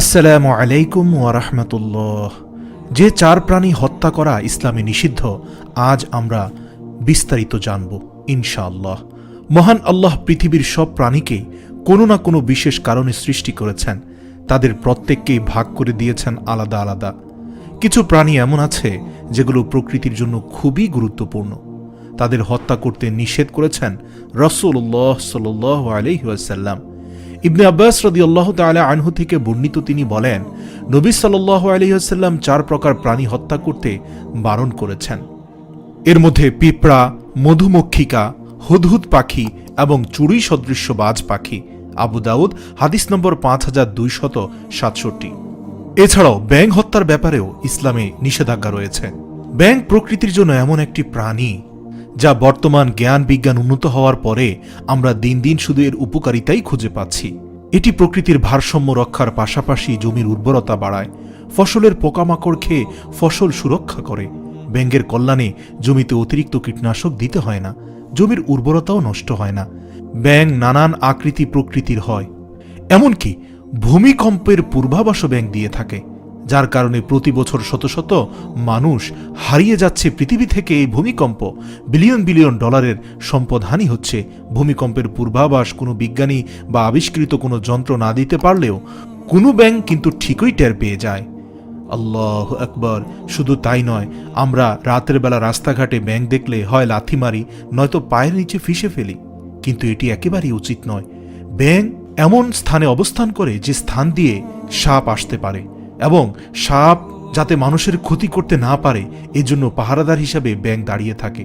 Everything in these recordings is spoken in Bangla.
আসসালামু আলাইকুম ওয়ারহমতুল্লাহ যে চার প্রাণী হত্যা করা ইসলামে নিষিদ্ধ, আজ আমরা বিস্তারিত জানব, ইনশাআল্লাহ। মহান আল্লাহ পৃথিবীর সব প্রাণীকে কোনো না কোনো বিশেষ কারণে সৃষ্টি করেছেন। তাদের প্রত্যেককেই ভাগ করে দিয়েছেন আলাদা আলাদা। কিছু প্রাণী এমন আছে যেগুলো প্রকৃতির জন্য খুবই গুরুত্বপূর্ণ। তাদের হত্যা করতে নিষেধ করেছেন রসুল্লাহ সাল আলহিহাসাল্লাম ইবনে আব্বাস রদি আল্লাহ তালা আনহু থেকে বর্ণিত তিনি বলেন, নবী সাল্লাহ আলহিহাসাল্লাম চার প্রকার প্রাণী হত্যা করতে বারণ করেছেন। এর মধ্যে পিঁপড়া, মধুমক্ষিকা, হুদহুদ পাখি এবং চুড়ি সদৃশ্য বাজ পাখি, আবু দাউদ, হাদিস নম্বর পাঁচ হাজার দুইশত সাতষট্টি। এছাড়াও ব্যাং হত্যার ব্যাপারেও ইসলামে নিষেধাজ্ঞা রয়েছে। ব্যাং প্রকৃতির জন্য এমন একটি প্রাণী যা বর্তমান জ্ঞান বিজ্ঞান উন্নত হওয়ার পরে আমরা দিন দিন শুধু এর উপকারিতাই খুঁজে পাচ্ছি। এটি প্রকৃতির ভারসাম্য রক্ষার পাশাপাশি জমির উর্বরতা বাড়ায়, ফসলের পোকামাকড় খেয়ে ফসল সুরক্ষা করে। ব্যাঙ্গের কল্যাণে জমিতে অতিরিক্ত কীটনাশক দিতে হয় না, জমির উর্বরতাও নষ্ট হয় না। ব্যাং নানান আকৃতি প্রকৃতির হয়, এমনকি ভূমিকম্পের পূর্বাভাসও ব্যাংক দিয়ে থাকে। যার কারণে প্রতি বছর শত শত মানুষ হারিয়ে যাচ্ছে পৃথিবী থেকে এই ভূমিকম্প। বিলিয়ন বিলিয়ন ডলারের সম্পদহানি হচ্ছে। ভূমিকম্পের পূর্বাভাস কোনো বিজ্ঞানী বা আবিষ্কৃত কোনো যন্ত্র না দিতে পারলেও কোনো ব্যাংক কিন্তু ঠিকই টের পেয়ে যায়। আল্লাহ আকবর, শুধু তাই নয়, আমরা রাতের বেলা রাস্তাঘাটে ব্যাংক দেখলে হয় লাথি মারি, নয়তো পায়ের নিচে ফিসে ফেলি। কিন্তু এটি একেবারেই উচিত নয়। ব্যাংক এমন স্থানে অবস্থান করে যে স্থান দিয়ে সাপ আসতে পারে। এবং সাপ যাতে মানুষের ক্ষতি করতে না পারে, এজন্য পাহারাদার হিসাবে ব্যাং দাঁড়িয়ে থাকে।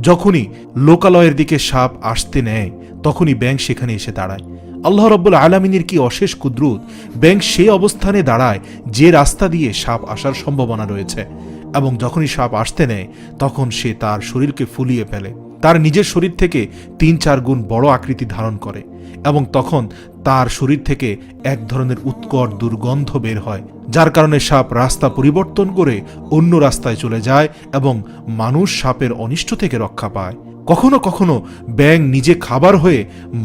যখনই লোকালয়ের দিকে সাপ আসতে নেয়, তখনই ব্যাং সেখানে এসে দাঁড়ায়। আল্লাহ রব্বুল আলমিনের কি অশেষ কুদ্রুত, ব্যাংক সেই অবস্থানে দাঁড়ায় যে রাস্তা দিয়ে সাপ আসার সম্ভাবনা রয়েছে। এবং যখনই সাপ আসতে নেয়, তখন সে তার শরীরকে ফুলিয়ে ফেলে। তার নিজের শরীর থেকে তিন চার গুণ বড় আকৃতি ধারণ করে। এবং তখন তার শরীর থেকে এক ধরনের উৎকট দুর্গন্ধ বের হয়, যার কারণে সাপ রাস্তা পরিবর্তন করে অন্য রাস্তায় চলে যায় এবং মানুষ সাপের অনিষ্ট থেকে রক্ষা পায়। কখনো কখনো ব্যাং নিজে খাবার হয়ে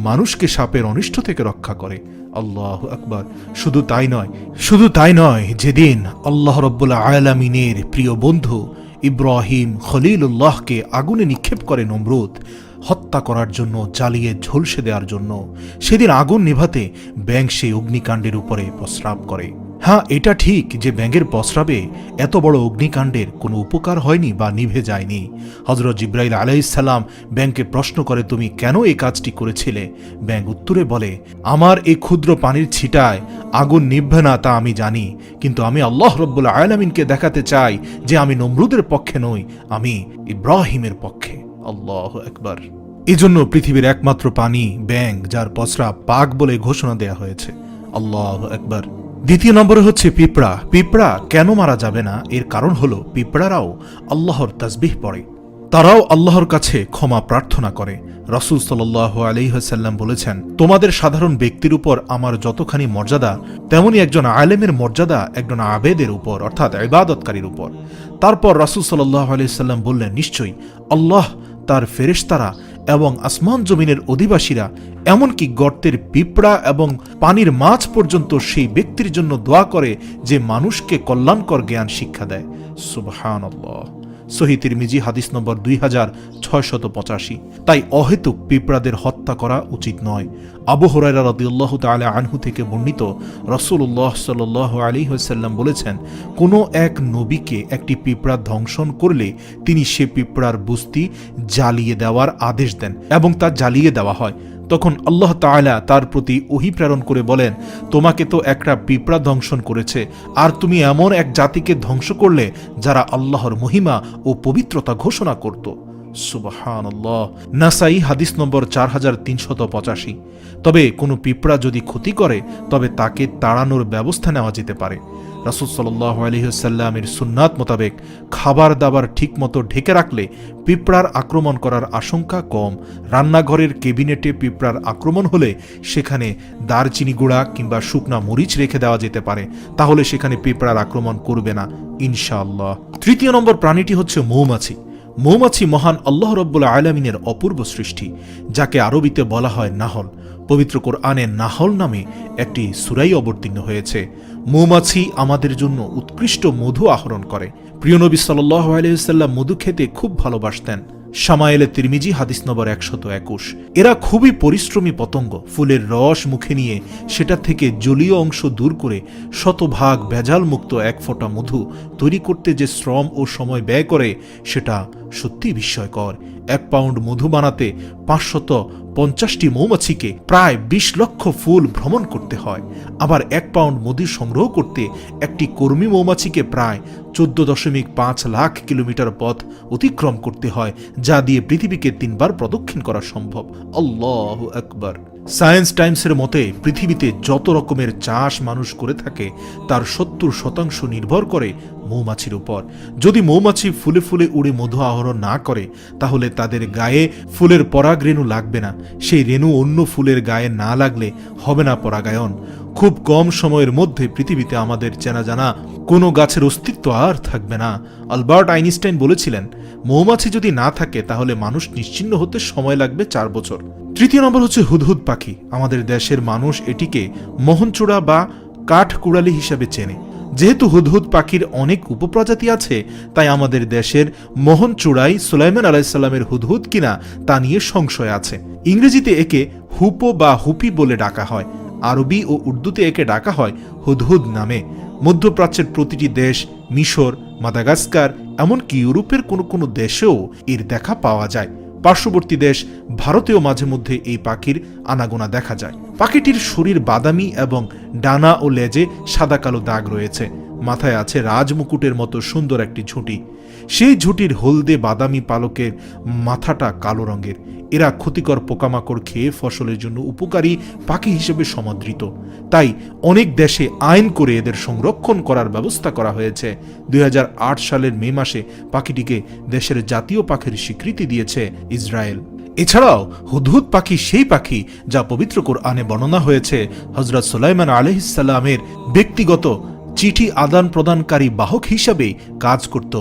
মানুষকে সাপের অনিষ্ট থেকে রক্ষা করে। আল্লাহ আকবার। শুধু তাই নয়, শুধু তাই নয়, যেদিন আল্লাহ রব্বুল্লা আয়ালামিনের প্রিয় বন্ধু ইব্রাহিম খলিলুল্লাহকে আগুনে নিক্ষেপ করে নমরুদ হত্যা করার জন্য, জ্বালিয়ে ঝলসে দেওয়ার জন্য। সেদিন আগুন নেভাতে ব্যাং সেই অগ্নিকাণ্ডের উপরে প্রস্রাব করে। হ্যাঁ এটা ঠিক যে ব্যাঙের প্রস্রাবে এত বড় অগ্নিকাণ্ডের কোনো উপকার হয়নি বা নিভে যায়নি। হজরত জিব্রাইল আলাইসাল্লাম ব্যাংকে প্রশ্ন করে, তুমি কেন এই কাজটি করেছিলে? ব্যাংক উত্তরে বলে, আমার এই ক্ষুদ্র পানির ছিটায় আগুন নিভবে না তা আমি জানি। কিন্তু আমি আল্লাহ রব্বুল আয়ালামিনকে দেখাতে চাই যে আমি নমরুদের পক্ষে নই, আমি ইব্রাহিমের পক্ষে। আল্লাহ একবার এজন্য পৃথিবীর একমাত্র পানি ব্যাং যার প্রস্রাব পাক বলে ঘোষণা দেয়া হয়েছে। আল্লাহ একবার দ্বিতীয় নম্বরে হচ্ছে পিঁপড়া। পিঁপড়া কেন মারা যাবে না? এর কারণ হলো পিঁপড়ারাও আল্লাহর তাসবিহ পড়ে। তারাও আল্লাহর কাছে ক্ষমা প্রার্থনা করে। রসুল সাল আলিহাসাল্লাম বলেছেন, তোমাদের সাধারণ ব্যক্তির উপর আমার যতখানি মর্যাদা, তেমনি একজন আলেমের মর্যাদা একজন আবেদের উপর, অর্থাৎ ইবাদতকারীর উপর। তারপর রসুল সাল্লাহ আলিয়াল্লাম বললেন, নিশ্চয়ই, আল্লাহ তার ফেরেশতারা এবং আসমান জমিনের অধিবাসীরা, এমনকি গর্তের পিঁপড়া এবং পানির মাছ পর্যন্ত সেই ব্যক্তির জন্য দোয়া করে যে মানুষকে কল্যাণকর জ্ঞান শিক্ষা দেয়। সুবহান সহি তিরমিজি, হাদিস নম্বর দুই হাজার ছয়শত পঁচাশি। তাই অহেতুক পিঁপড়াদের হত্যা করা উচিত নয়। আবু হরাইরা রদিউল্লাহ তালা আনহু থেকে বর্ণিত রসুল্লাহ সাল আলী হাসাল্লাম বলেছেন, কোনো এক নবীকে একটি পিঁপড়া ধ্বংসন করলে তিনি সে পিঁপড়ার বুস্তি জ্বালিয়ে দেওয়ার আদেশ দেন এবং তা জ্বালিয়ে দেওয়া হয়। তখন আল্লাহ তালা তার প্রতি ওহি প্রেরণ করে বলেন, তোমাকে তো একটা পিঁপড়া ধ্বংসন করেছে, আর তুমি এমন এক জাতিকে ধ্বংস করলে যারা আল্লাহর মহিমা ও পবিত্রতা ঘোষণা করত। সুবহান নাসাই হাদিস নম্বর চার হাজার তিনশত পঁচাশি। তবে কোনো পিঁপড়া যদি ক্ষতি করে, তবে তাকে তাড়ানোর ব্যবস্থা নেওয়া যেতে পারে। রাসুল সাল্লাহ আলহিহসাল্লামের সুন্নাত মোতাবেক খাবার দাবার ঠিকমতো ঢেকে রাখলে পিঁপড়ার আক্রমণ করার আশঙ্কা কম। রান্নাঘরের কেবিনেটে পিঁপড়ার আক্রমণ হলে সেখানে দারচিনি গুঁড়া কিংবা শুকনা মরিচ রেখে দেওয়া যেতে পারে। তাহলে সেখানে পিঁপড়ার আক্রমণ করবে না, ইনশাআল্লাহ। তৃতীয় নম্বর প্রাণীটি হচ্ছে মৌমাছি। মৌমাছি মহান আল্লাহ রব্বুল আলমিনের অপূর্ব সৃষ্টি, যাকে আরবিতে বলা হয় নাহল। পবিত্র কোরআনে নাহল নামে একটি সুরাই অবতীর্ণ হয়েছে। মৌমাছি আমাদের জন্য উৎকৃষ্ট মধু আহরণ করে। প্রিয় নবী সাল্লাহ আলহিসাল্লাম মধু খেতে খুব ভালোবাসতেন। সামায়েলে তিরমিজি, হাদিস নম্বর একশত একুশ। এরা খুবই পরিশ্রমী পতঙ্গ। ফুলের রস মুখে নিয়ে সেটা থেকে জলীয় অংশ দূর করে শতভাগ ভেজাল মুক্ত এক ফোঁটা মধু তৈরি করতে যে শ্রম ও সময় ব্যয় করে, সেটা সত্যি বিস্ময়কর। এক পাউন্ড মধু বানাতে পাঁচশত পঞ্চাশটি মৌমাছিকে প্রায় বিশ লক্ষ ফুল ভ্রমণ করতে হয়। আবার এক পাউন্ড মধু সংগ্রহ করতে একটি কর্মী মৌমাছিকে প্রায় চোদ্দ দশমিক পাঁচ লাখ কিলোমিটার পথ অতিক্রম করতে হয়, যা দিয়ে পৃথিবীকে তিনবার প্রদক্ষিণ করা সম্ভব। আল্লাহ আকবার। সায়েন্স টাইমসের মতে, পৃথিবীতে যত রকমের চাষ মানুষ করে থাকে, তার সত্তর শতাংশ নির্ভর করে মৌমাছির উপর। যদি মৌমাছি ফুলে ফুলে উড়ে মধু আহরণ না করে, তাহলে তাদের গায়ে ফুলের পরাগ রেণু লাগবে না। সেই রেণু অন্য ফুলের গায়ে না লাগলে হবে না পরাগায়ন। খুব কম সময়ের মধ্যে পৃথিবীতে আমাদের চেনা জানা কোনো গাছের অস্তিত্ব আর থাকবে না। আলবার্ট আইনস্টাইন বলেছিলেন, মৌমাছি যদি না থাকে, তাহলে মানুষ নিশ্চিন্ন হতে সময় লাগবে চার বছর। তৃতীয় নম্বর হচ্ছে হুদহুদ পাখি। আমাদের দেশের মানুষ এটিকে মোহনচূড়া বা কাঠকুড়ালি হিসাবে চেনে। যেহেতু হুদহুদ পাখির অনেক উপপ্রজাতি আছে, তাই আমাদের দেশের মোহনচূড়াই সুলাইমান আলাইসাল্লামের হুদহুদ কিনা তা নিয়ে সংশয় আছে। ইংরেজিতে একে হুপো বা হুপি বলে ডাকা হয়। আরবি ও উর্দুতে একে ডাকা হয় হুদহুদ নামে। মধ্যপ্রাচ্যের প্রতিটি দেশ, মিশর, মাদাগাস্কার, এমনকি ইউরোপের কোনো কোনো দেশেও এর দেখা পাওয়া যায়। পার্শ্ববর্তী দেশ ভারতেও মাঝে মধ্যে এই পাখির আনাগোনা দেখা যায়। পাখিটির শরীর বাদামি এবং ডানা ও লেজে সাদা কালো দাগ রয়েছে। মাথায় আছে রাজমুকুটের মতো সুন্দর একটি ঝুঁটি। সেই ঝুঁটির হলদে বাদামি পালকের মাথাটা কালো রঙের। এরা ক্ষতিকর পোকামাকড় খেয়ে ফসলের জন্য উপকারী পাখি হিসেবে সমাদৃত। তাই অনেক দেশে আইন করে এদের সংরক্ষণ করার ব্যবস্থা করা হয়েছে। দুই হাজার আট সালের মে মাসে পাখিটিকে দেশের জাতীয় পাখির স্বীকৃতি দিয়েছে ইসরায়েল। এছাড়াও হুদহুদ পাখি সেই পাখি যা পবিত্র কোরআনে বর্ণনা হয়েছে। হজরত সুলাইমান আলহিসাল্লামের ব্যক্তিগত চিঠি আদান প্রদানকারী বাহক হিসাবে কাজ করত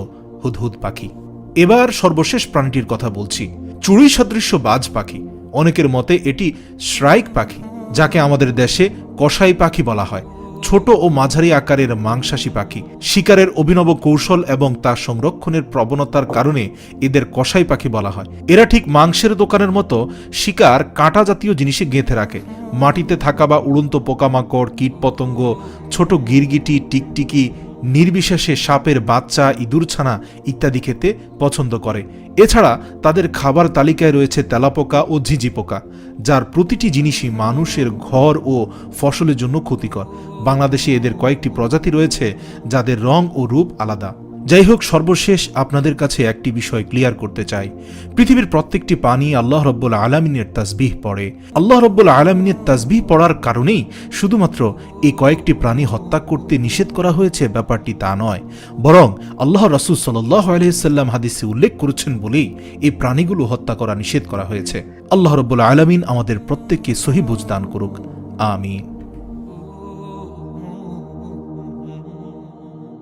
হুদহুদ পাখি। এবার সর্বশেষ প্রাণীটির কথা বলছি। চুড়ি সদৃশ্য বাজ পাখি। অনেকের মতে এটি শ্রাইক পাখি, যাকে আমাদের দেশে কষাই পাখি বলা হয়। ছোট ও মাঝারি আকারের মাংসাশী পাখি। শিকারের অভিনব কৌশল এবং তা সংরক্ষণের প্রবণতার কারণে এদের কষাই পাখি বলা হয়। এরা ঠিক মাংসের দোকানের মতো শিকার কাঁটা জাতীয় জিনিসে গেঁথে রাখে। মাটিতে থাকা বা উড়ন্ত পোকামাকড়, কীটপতঙ্গ, ছোট গিরগিটি, টিকটিকি নির্বিশেষে সাপের বাচ্চা, ইঁদুর ছানা ইত্যাদি খেতে পছন্দ করে। এছাড়া তাদের খাবার তালিকায় রয়েছে তেলাপোকা ও ঝিঝি পোকা যার প্রতিটি জিনিসই মানুষের ঘর ও ফসলের জন্য ক্ষতিকর। বাংলাদেশে এদের কয়েকটি প্রজাতি রয়েছে, যাদের রং ও রূপ আলাদা। যাই হোক সর্বশেষ আপনাদের কাছে একটি বিষয় ক্লিয়ার করতে চাই। পৃথিবীর প্রত্যেকটি পানি আল্লাহ রব্বুল আলমিনের তাসবিহ পড়ে। আল্লাহ রব্বুল আলমিনের তাসবিহ পড়ার কারণেই শুধুমাত্র এই কয়েকটি প্রাণী হত্যা করতে নিষেধ করা হয়েছে, ব্যাপারটি তা নয়। বরং আল্লাহ রসুল সাল্লাহ আলহিসাল্লাম হাদিসে উল্লেখ করেছেন বলেই এই প্রাণীগুলো হত্যা করা নিষেধ করা হয়েছে। আল্লাহ রব্বুল আলমিন আমাদের প্রত্যেককে সহি বুঝ দান করুক। আমিন।